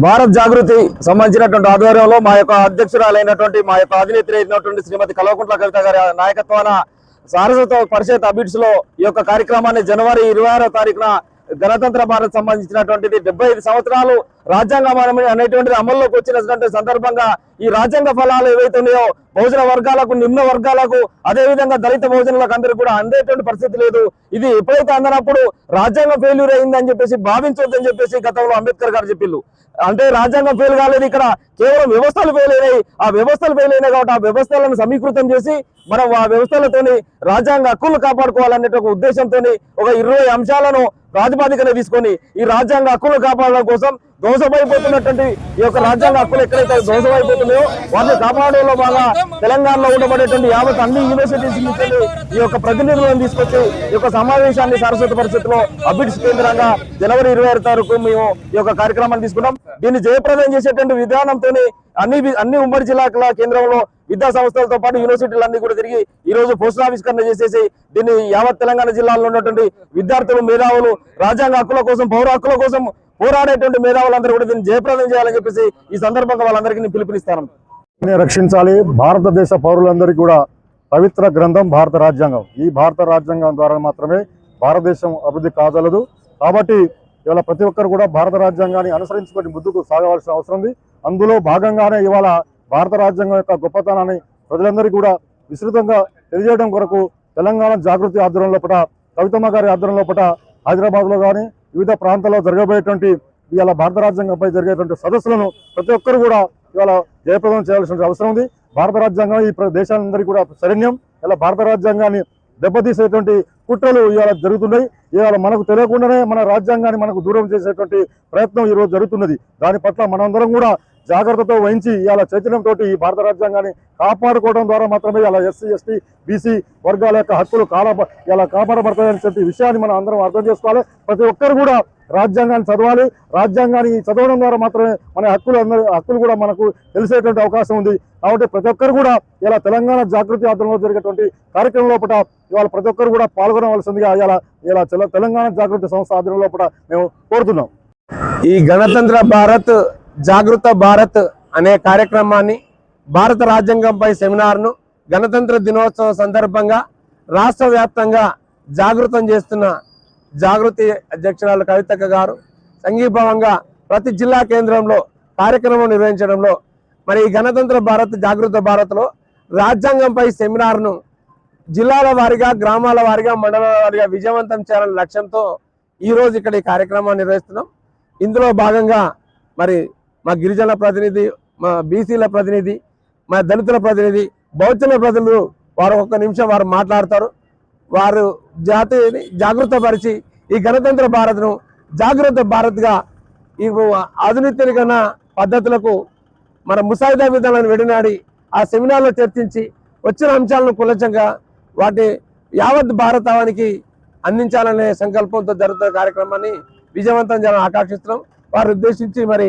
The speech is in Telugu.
భారత్ జాగృతి సంబంధించినటువంటి ఆధ్వర్యంలో మా యొక్క అధ్యక్షురాలైనటువంటి మా యొక్క అధినేత్రి అయినటువంటి శ్రీమతి కల్వకుంట్ల కవిత గారి నాయకత్వాన సారస్వత పరిషత్ అబిడ్స్లో ఈ యొక్క కార్యక్రమాన్ని జనవరి ఇరవై ఆరో తారీఖున గణతంత్ర భారత్ సంబంధించినటువంటిది డెబ్బై ఐదు సంవత్సరాలు రాజ్యాంగం అనేటువంటిది అమల్లోకి వచ్చినటువంటి సందర్భంగా ఈ రాజ్యాంగ ఫలాలు ఏవైతే ఉన్నాయో బహుజన వర్గాలకు నిమ్న వర్గాలకు అదే విధంగా దళిత బహుజనులకు అందరికీ కూడా అందేటువంటి పరిస్థితి లేదు. ఇది ఎప్పుడైతే అందనప్పుడు రాజ్యాంగం ఫెయిల్యూర్ అయిందని చెప్పేసి భావించొద్దని చెప్పేసి గతంలో అంబేద్కర్ గారు చెప్పిళ్ళు. అంటే రాజ్యాంగం ఫెయిల్ కాలేదు ఇక్కడ. కేవలం వ్యవస్థలు ఫెయిల్ అయినాయి. ఆ వ్యవస్థలు ఫెయిల్ అయినాయి కాబట్టి ఆ వ్యవస్థలను సమీకృతం చేసి మనం ఆ వ్యవస్థలతోని రాజ్యాంగ హక్కులు కాపాడుకోవాలనే ఒక ఉద్దేశంతో ఒక ఇరవై అంశాలను ప్రాతిపాదికన తీసుకొని ఈ రాజ్యాంగ హక్కులు కాపాడడం కోసం దోషమైపోతున్నటువంటి ఈ యొక్క రాజ్యాంగ హక్కులు ఎక్కడైతే దోషమైపోతున్నాయో వాటిని కాపాడడంలో బాగా తెలంగాణలో ఉండబడేటువంటి యావత్ అన్ని యూనివర్సిటీస్ నుంచి ఈ యొక్క ప్రతినిధులను తీసుకొచ్చి ఈ యొక్క సమావేశాన్ని సరస్వతి పరిస్థితిలో అభివృద్ధి కేంద్రంగా జనవరి ఇరవై ఆరు తారీఖు మేము ఈ యొక్క కార్యక్రమాన్ని తీసుకున్నాం. దీన్ని జయప్రదం చేసేటువంటి విధానంతో అన్ని వి- అన్ని ఉమ్మడి జిల్లాల కేంద్రంలో విద్యా సంస్థలతో పాటు యూనివర్సిటీలన్నీ కూడా తిరిగి ఈ రోజు పోస్టర్ ఆవిష్కరణ చేసేసి దీన్ని యావత్ తెలంగాణ జిల్లాలో ఉన్నటువంటి విద్యార్థులు మేధావులు రాజ్యాంగ హక్కుల కోసం పౌర హక్కుల కోసం పోరాడేటువంటి మేధావులందరూ కూడా దీన్ని జయప్రదం చేయాలని చెప్పేసి ఈ సందర్భంగా వాళ్ళందరికీ పిలుపునిస్తాను. రక్షించాలి. భారతదేశ పౌరులందరికీ కూడా పవిత్ర గ్రంథం భారత రాజ్యాంగం. ఈ భారత రాజ్యాంగం ద్వారా మాత్రమే భారతదేశం అభివృద్ధి కాగలదు కాబట్టి ఇవాళ ప్రతి ఒక్కరు కూడా భారత రాజ్యాంగాన్ని అనుసరించుకొని ముందుకు సాగవలసిన అవసరం ఉంది. అందులో భాగంగానే ఇవాళ భారత రాజ్యాంగం యొక్క గొప్పతనాన్ని ప్రజలందరికీ కూడా విస్తృతంగా తెలియజేయడం కొరకు తెలంగాణ జాగృతి ఆధ్వర్యంలో పట కవితమ్మ గారి ఆధ్వర్యంలో పట హైదరాబాద్లో కానీ వివిధ ప్రాంతాల్లో జరగబోయేటువంటి ఇవాళ భారత రాజ్యాంగంపై జరిగేటువంటి సదస్సులను ప్రతి ఒక్కరు కూడా ఇవాళ జయప్రదం చేయాల్సిన అవసరం ఉంది. భారత రాజ్యాంగం ఈ దేశాలందరికీ కూడా శరణ్యం ఇలా భారత రాజ్యాంగాన్ని దెబ్బతీసేటువంటి కుట్రలు ఇవాళ జరుగుతున్నాయి. ఇవాళ మనకు తెలియకుండానే మన రాజ్యాంగాన్ని మనకు దూరం చేసేటువంటి ప్రయత్నం ఈరోజు జరుగుతున్నది. దాని పట్ల మనందరం కూడా జాగ్రత్తతో వహించి ఇలా చైతన్యంతో ఈ భారత రాజ్యాంగాన్ని కాపాడుకోవడం ద్వారా మాత్రమే ఇలా ఎస్సీ ఎస్టీ బీసీ వర్గాల యొక్క హక్కులు కాల ఇలా కాపాడబడతాయని చెప్పి విషయాన్ని మనం అందరం అర్థం చేసుకోవాలి. ప్రతి ఒక్కరు కూడా రాజ్యాంగాన్ని చదవాలి. రాజ్యాంగాన్ని చదవడం ద్వారా మాత్రమే మన హక్కులు హక్కులు కూడా మనకు తెలిసేటువంటి అవకాశం ఉంది. కాబట్టి ప్రతి ఒక్కరు కూడా ఇలా తెలంగాణ జాగృతి ఆధ్వర్యంలో జరిగేటువంటి కార్యక్రమం లోపల ఇవాళ ప్రతి ఒక్కరు కూడా పాల్గొనవలసిందిగా ఇలా ఇలా తెలంగాణ జాగృతి సంస్థ ఆధ్వర్యం లోపల మేము కోరుతున్నాం. ఈ గణతంత్ర భారత్ జాగృత భారత్ అనే కార్యక్రమాన్ని భారత రాజ్యాంగంపై సెమినార్ను గణతంత్ర దినోత్సవం సందర్భంగా రాష్ట్ర వ్యాప్తంగా జాగృతం చేస్తున్న జాగృతి అధ్యక్షురాలు కవితక్క గారు సంఘీభావంగా ప్రతి జిల్లా కేంద్రంలో కార్యక్రమం నిర్వహించడంలో మరి ఈ గణతంత్ర భారత్ జాగృత భారత్లో రాజ్యాంగంపై సెమినార్ను జిల్లాల వారీగా గ్రామాల వారీగా మండలాల వారీగా విజయవంతం చేయాలనే లక్ష్యంతో ఈరోజు ఇక్కడ ఈ కార్యక్రమాన్ని నిర్వహిస్తున్నాం. ఇందులో భాగంగా మరి మా గిరిజన ప్రతినిధి మా బీసీల ప్రతినిధి మా దళితుల ప్రతినిధి బౌద్ధుల ప్రజలు వారు ఒక్క నిమిషం వారు మాట్లాడతారు. వారు జాతిని జాగృతపరిచి ఈ గణతంత్ర భారత్ను జాగ్రత్త భారత్గా ఈ ఆధునికీకరణ పద్ధతులకు మన ముసాయిదా విధానాన్ని వెడినాడి ఆ సెమినార్లో చర్చించి వచ్చిన అంశాలను కులచంగా వాటి యావత్ భారతావానికి అందించాలనే సంకల్పంతో జరుగుతున్న కార్యక్రమాన్ని విజయవంతం చేయాలని ఆకాంక్షిస్తున్నాం. వారు ఉద్దేశించి మరి